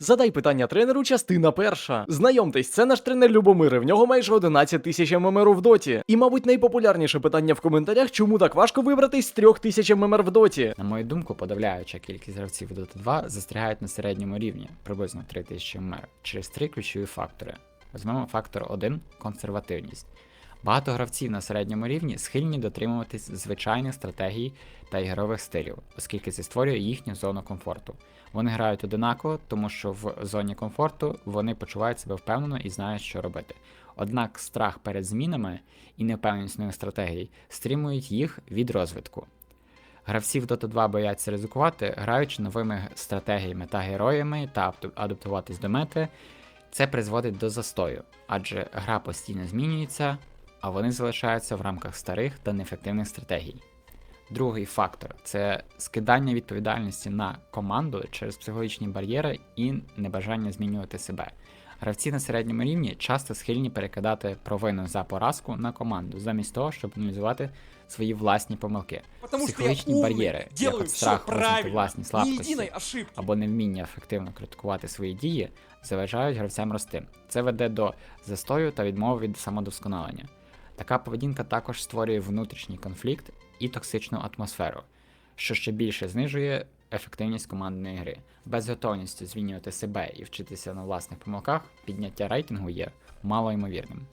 Задай питання тренеру, частина перша. Знайомтесь, це наш тренер Любомир. В нього майже 11 тисяч ММР в доті. І, мабуть, найпопулярніше питання в коментарях, чому так важко вибратись з 3 тисяч ММР в доті. На мою думку, подавляюча кількість гравців Dota 2 застрягають на середньому рівні, приблизно 3000 МР, через три ключові фактори. Візьмемо фактор 1 консервативність. Багато гравців на середньому рівні схильні дотримуватись звичайних стратегій та ігрових стилів, оскільки це створює їхню зону комфорту. Вони грають одинаково, тому що в зоні комфорту вони почувають себе впевнено і знають, що робити. Однак страх перед змінами і невпевненість нових стратегій стримують їх від розвитку. Гравці в Dota 2 бояться ризикувати, граючи новими стратегіями та героями та адаптуватись до мети. Це призводить до застою, адже гра постійно змінюється, а вони залишаються в рамках старих та неефективних стратегій. Другий фактор це скидання відповідальності на команду через психологічні бар'єри і небажання змінювати себе. Гравці на середньому рівні часто схильні перекидати провину за поразку на команду, замість того, щоб аналізувати свої власні помилки. Потому Психологічні умный, бар'єри, як от страх визнати власні слабкості, або невміння ефективно критикувати свої дії заважають гравцям рости. Це веде до застою та відмови від самодосконалення. Така поведінка також створює внутрішній конфлікт і токсичну атмосферу, що ще більше знижує ефективність командної гри. Без готовності змінювати себе і вчитися на власних помилках, підняття рейтингу є малоймовірним.